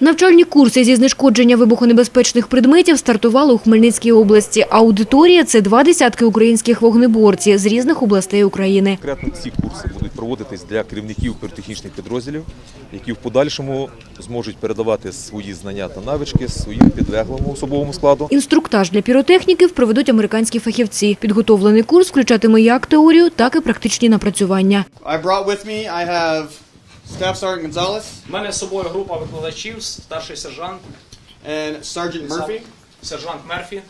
Навчальні курси зі знешкодження вибухонебезпечних предметів стартували у Хмельницькій області. Аудиторія – це два десятки українських вогнеборців з різних областей України. Конкретно ці курси будуть проводитись для керівників піротехнічних підрозділів, які в подальшому зможуть передавати свої знання та навички своїм підлеглому особовому складу. Інструктаж для піротехніків проведуть американські фахівці. Підготовлений курс включатиме як теорію, так і практичні напрацювання. Staff Sergeant Gonzalez У мене з собою група викладачів, старший сержант, and Sergeant Murphy. сержант Мерфі.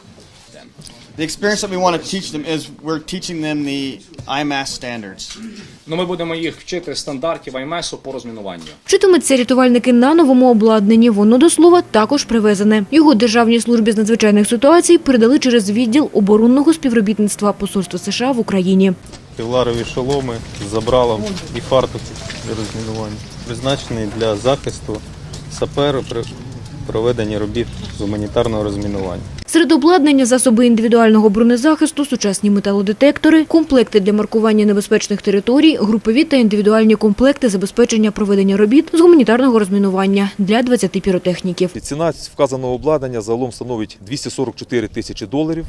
The experience that we want to teach them is we're teaching them the IMAS standards. Ну, ми будемо їх вчити стандартів АйМЕСу по розмінуванню. Вчитимуться рятувальники на новому обладнанні. Воно, до слова, також привезене. Його Державній службі з надзвичайних ситуацій передали через відділ оборонного співробітництва Посольства США в Україні. Кевларові шоломи з забралом і фартуки для розмінування. Призначений для захисту саперу при проведенні робіт з гуманітарного розмінування. Серед обладнання засоби індивідуального бронезахисту, сучасні металодетектори, комплекти для маркування небезпечних територій, групові та індивідуальні комплекти забезпечення проведення робіт з гуманітарного розмінування для 20 піротехніків. Ціна вказаного обладнання загалом становить 244 тисячі доларів.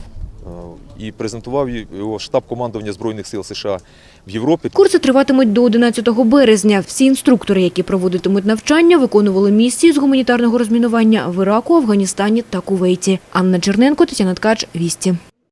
І презентував його штаб командування Збройних сил США в Європі. Курси триватимуть до 11 березня. Всі інструктори, які проводитимуть навчання, виконували місії з гуманітарного розмінування в Іраку, Афганістані та Кувейті. Анна Черненко, Тетяна Ткач, Вісті.